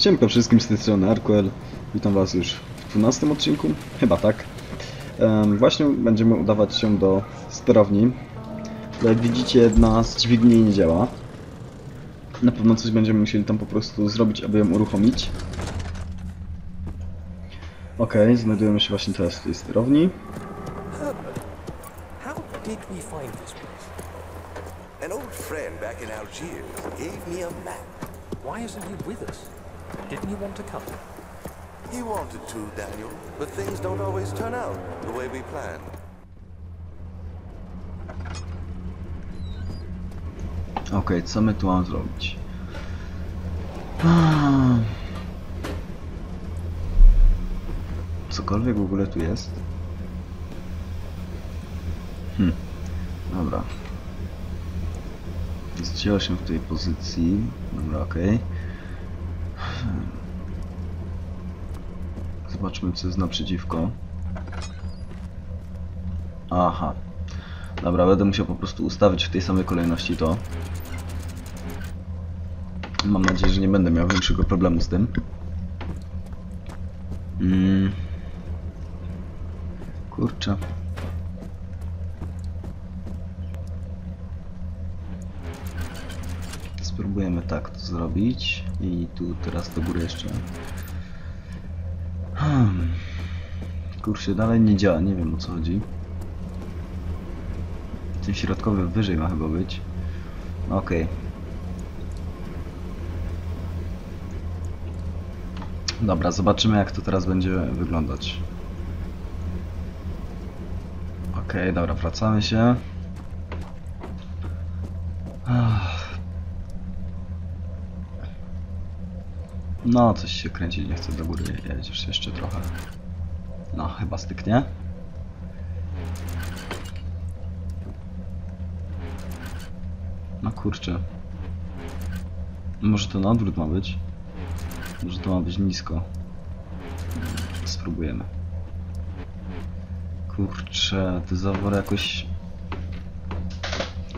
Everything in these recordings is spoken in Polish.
Siemka wszystkim z tej strony Arkuel. Witam was już w 12 odcinku, chyba tak. Em, właśnie będziemy udawać się do sterowni. Jak widzicie jedna z dźwigni nie działa. Na pewno coś będziemy musieli tam po prostu zrobić, aby ją uruchomić. Okej, znajdujemy się właśnie teraz w tej sterowni. Why isn't he with us? Didn't he want to come? He wanted to, Daniel, but things don't always turn out the way we planned. Okej, co my tu mamy zrobić? Cokolwiek w ogóle tu jest? Hm, dobra. Zdjęło się w tej pozycji. Dobra, okej. Hmm. Zobaczmy, co jest naprzeciwko. Aha. Dobra, będę musiał po prostu ustawić w tej samej kolejności to. Mam nadzieję, że nie będę miał większego problemu z tym. Mm. Kurczę. Spróbujemy tak to zrobić. I tu teraz do góry jeszcze. Hmm. Kurczę, dalej nie działa, nie wiem o co chodzi. Ten środkowy wyżej ma chyba być. Okej. Dobra, zobaczymy jak to teraz będzie wyglądać. Okej, dobra, wracamy się. Ach. No, coś się kręci, nie chcę do góry jedziesz jeszcze trochę. No, chyba styknie. No kurczę. Może to na odwrót ma być? Może to ma być nisko. Spróbujemy. Kurczę, te zawory jakoś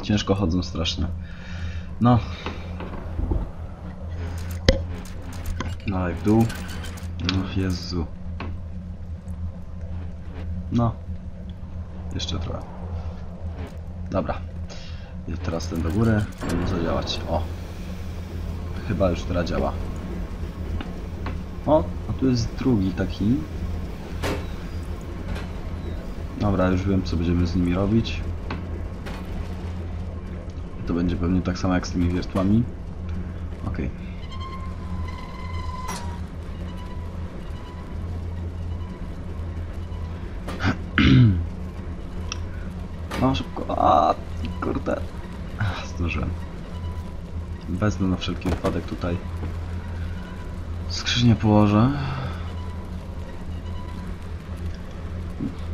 ciężko chodzą strasznie. No. Dalej w dół. No Jezu. No. Jeszcze trochę. Dobra. I teraz ten do góry. To może działać. O. Chyba już teraz działa. O, a tu jest drugi taki. Dobra, już wiem co będziemy z nimi robić. To będzie pewnie tak samo jak z tymi wiertłami. Okej. No A, kurde. Zdążyłem. Wezmę na wszelki wypadek tutaj. Skrzynię położę.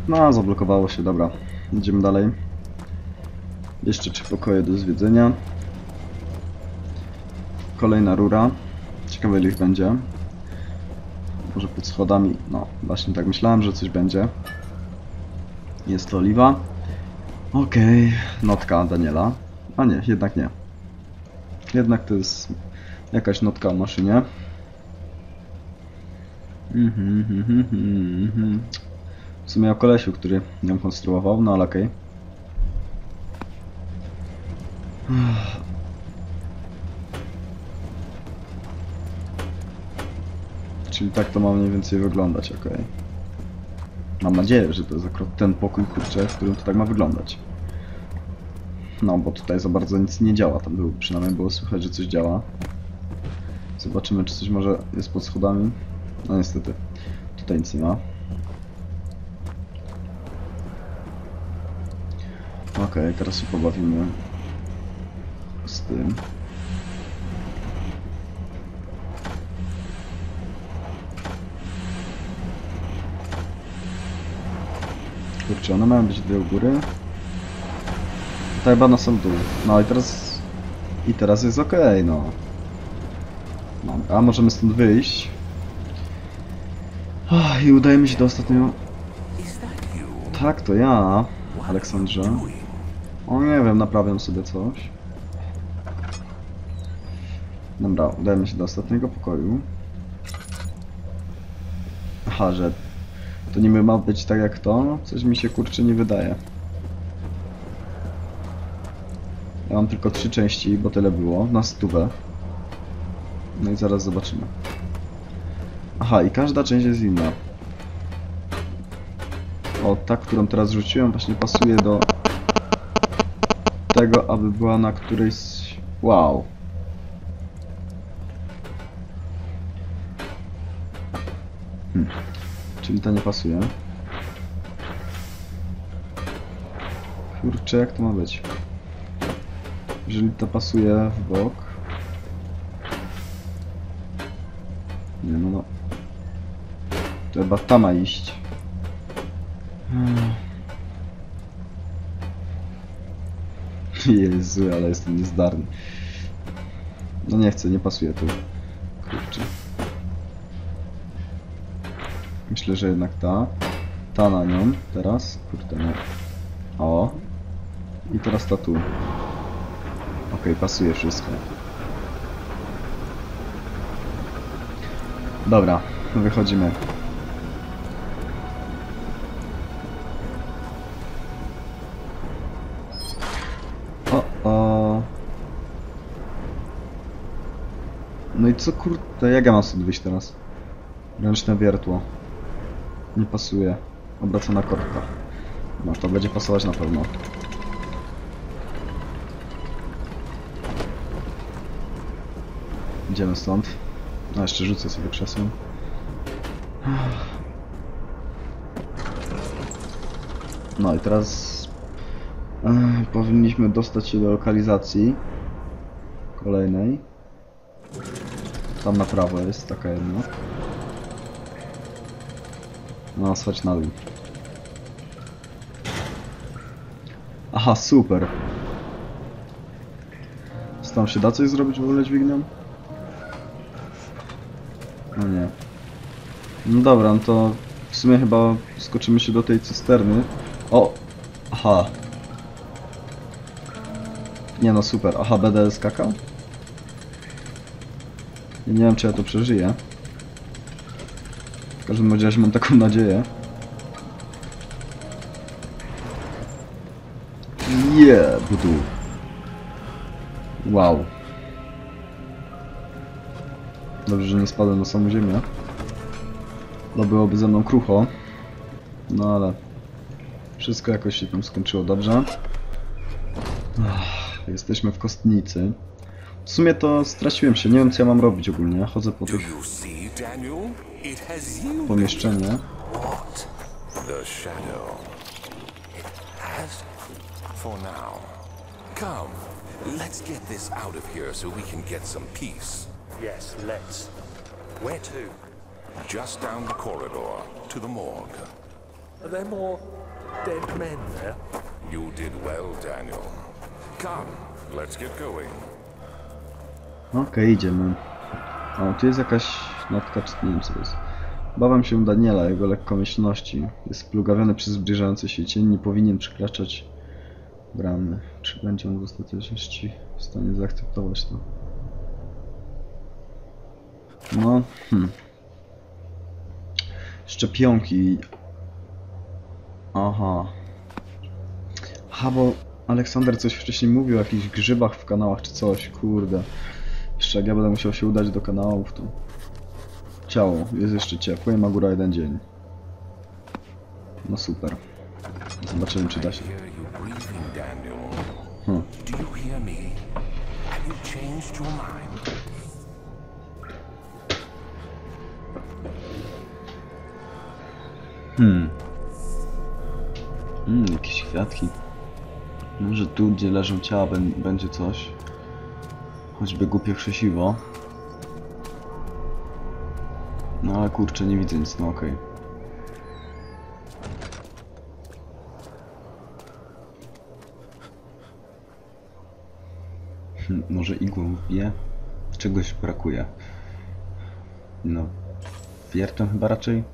No, zablokowało się, dobra. Idziemy dalej. Jeszcze trzy pokoje do zwiedzenia. Kolejna rura. Ciekawe ile ich będzie. Może pod schodami. No, właśnie tak myślałem, że coś będzie. Jest to oliwa. Okej, notka Daniela. A nie, jednak nie. Jednak to jest jakaś notka o maszynie. Mhm, mhm, mhm, mhm. W sumie o kolesiu, który ją konstruował, no ale okej. Czyli tak to ma mniej więcej wyglądać, okej. Mam nadzieję, że to jest akurat ten pokój, kurczę, w którym to tak ma wyglądać. No, bo tutaj za bardzo nic nie działa, tam było, przynajmniej było słychać, że coś działa. Zobaczymy, czy coś może jest pod schodami. No niestety, tutaj nic nie ma. Okej, teraz się pobawimy z tym. Kurczę, one mają być dwie u góry. Tutaj chyba na sam dół. No i teraz... I teraz jest ok, no. A możemy stąd wyjść. I udajemy się do ostatniego... Tak, to ja, Aleksandrze. O nie wiem, naprawiam sobie coś. Dobra, udajemy się do ostatniego pokoju. Aha, że to niby ma być tak jak to? Coś mi się kurczę nie wydaje. Ja mam tylko trzy części, bo tyle było, na stówę. No i zaraz zobaczymy. Aha, i każda część jest inna. O, ta, którą teraz rzuciłem, właśnie pasuje do tego, aby była na którejś... Wow. Hmm. Czyli ta nie pasuje. Kurczę, jak to ma być? Jeżeli to pasuje w bok... Nie no, no. To chyba ta ma iść. Hmm. Jezu, ale jestem niezdarny. No nie chcę, nie pasuje tu. Kurczę. Myślę, że jednak ta. Ta na nią teraz. Kurde, no. O. I teraz ta tu. Okej, pasuje wszystko. Dobra, wychodzimy. O, o. No i co kurde, jak ja mam stąd wyjść teraz? Ręczne wiertło. Nie pasuje. Obracana korbka. No to będzie pasować na pewno. Idziemy stąd. No jeszcze rzucę sobie krzesłem. No i teraz powinniśmy dostać się do lokalizacji kolejnej. Tam na prawo jest taka jedna. No, schodź na dół. Aha, super. Tam się da coś zrobić w ogóle dźwignią? No nie. No dobra, no to w sumie chyba skoczymy się do tej cysterny. O! Aha. Nie no, super. Aha, będę skakał? Nie wiem, czy ja to przeżyję. W każdym razie mam taką nadzieję. Yeah, budu. Wow. Dobrze, że nie spadłem na samą ziemię. No byłoby ze mną krucho. No ale wszystko jakoś się tam skończyło dobrze. Ach, jesteśmy w kostnicy. W sumie to straciłem się, nie wiem co ja mam robić ogólnie. Chodzę po tych Daniel? It has yielded pomieszczeniach. what? The shadow. It has? For now. Come, let's get this out of here so we can get some peace. Yes, let's. Where to? Just down the corridor to the morgue. Are there more dead men there? You did well, Daniel. Come, let's get going. Okej, idziemy. O, tu jest jakaś co to jest. Bawiam się Daniela, jego lekkomyślności. Jest splugawiony przez zbliżający się cień, nie powinien przekraczać bramy. Czy będzie on w ostateczności w stanie zaakceptować to? No, hmm. Szczepionki. Aha. Aha, bo Aleksander coś wcześniej mówił o jakichś grzybach w kanałach czy coś, kurde. Jeszcze jak ja będę musiał się udać do kanałów, to... Ciało, jest jeszcze ciepłe i ma góra jeden dzień. No super. Zobaczymy czy da się. Hmm. Hmm. Hmm, jakieś kwiatki. Może tu, gdzie leżą ciała, bę- będzie coś. Choćby głupie krzesiwo. No ale kurczę, nie widzę nic, no okej. Hmm, może igłą wie? Czegoś brakuje. No, wiertem chyba raczej?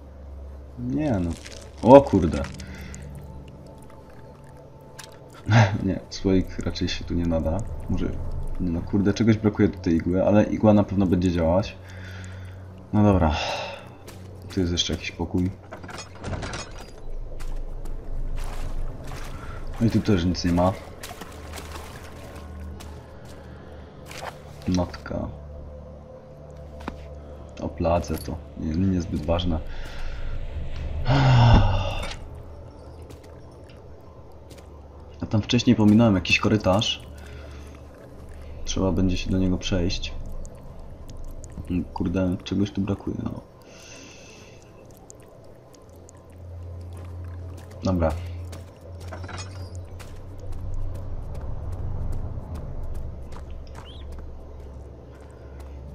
Nie no. O kurde. nie, słoik raczej się tu nie nada. Może. No kurde, czegoś brakuje do tej igły, ale igła na pewno będzie działać. No dobra. Tu jest jeszcze jakiś pokój. No i tu też nic nie ma. Notka. O place to nie, niezbyt ważne. A tam wcześniej pominąłem jakiś korytarz. Trzeba będzie się do niego przejść. Kurde, czegoś tu brakuje. No. Dobra.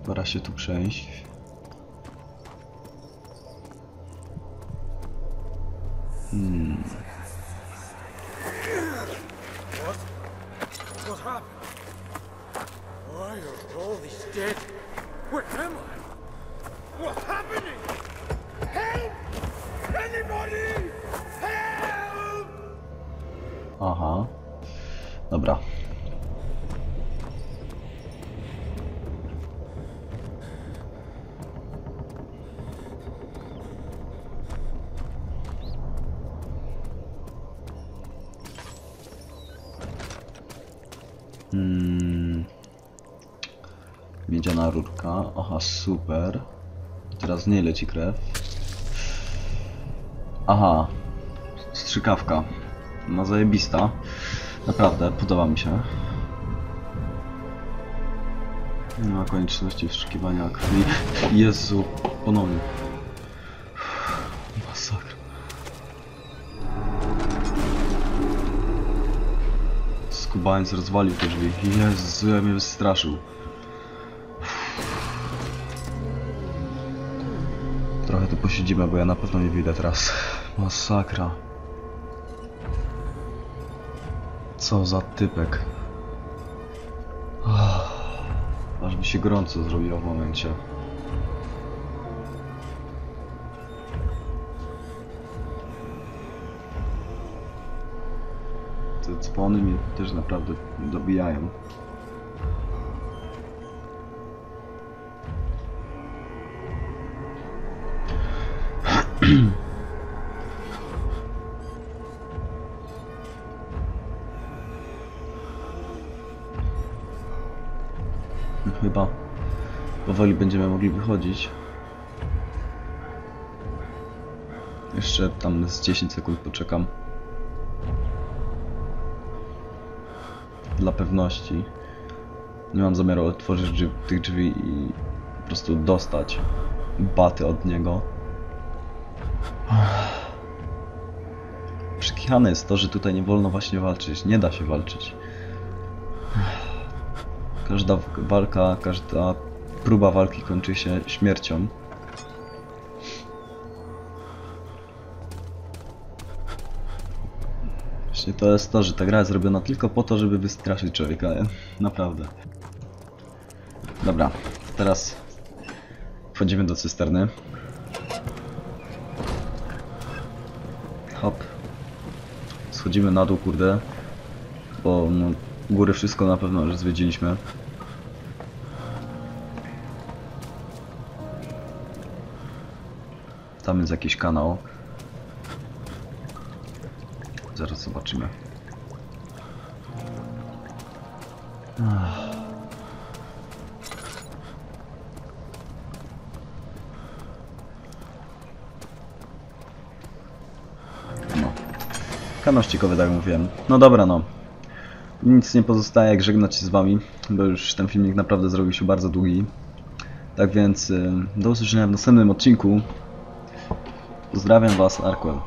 Pora się tu przejść. What Hmm. Miedziana rurka. Aha, super. Teraz z niej leci krew. Aha. Strzykawka. No zajebista. Naprawdę, podoba mi się. Nie ma konieczności wstrzykiwania krwi. Jezu, ponownie. Skubaniec rozwalił te drzwi. Jezu, ja mnie wystraszył. Trochę tu posiedzimy, bo ja na pewno nie wyjdę teraz. Masakra. Co za typek. Aż mi się gorąco zrobiło w momencie. Dzwony mnie też naprawdę dobijają. Chyba powoli będziemy mogli wychodzić. Jeszcze tam z 10 sekund poczekam. Dla pewności. Nie mam zamiaru otworzyć drzwi, tych drzwi i po prostu dostać baty od niego. Przekichane jest to, że tutaj nie wolno właśnie walczyć. Nie da się walczyć. Każda walka, każda próba walki kończy się śmiercią. To jest to, że ta gra jest zrobiona tylko po to, żeby wystraszyć człowieka. Naprawdę. Dobra, teraz wchodzimy do cysterny. Hop. Schodzimy na dół, kurde. Bo no, góry wszystko na pewno już zwiedziliśmy. Tam jest jakiś kanał. Zaraz zobaczymy. No. Kanał ściekowy, tak mówiłem. No dobra, no. Nic nie pozostaje jak żegnać się z wami, bo już ten filmik naprawdę zrobił się bardzo długi. Tak więc y, do usłyszenia w następnym odcinku. Pozdrawiam was, Arkwell.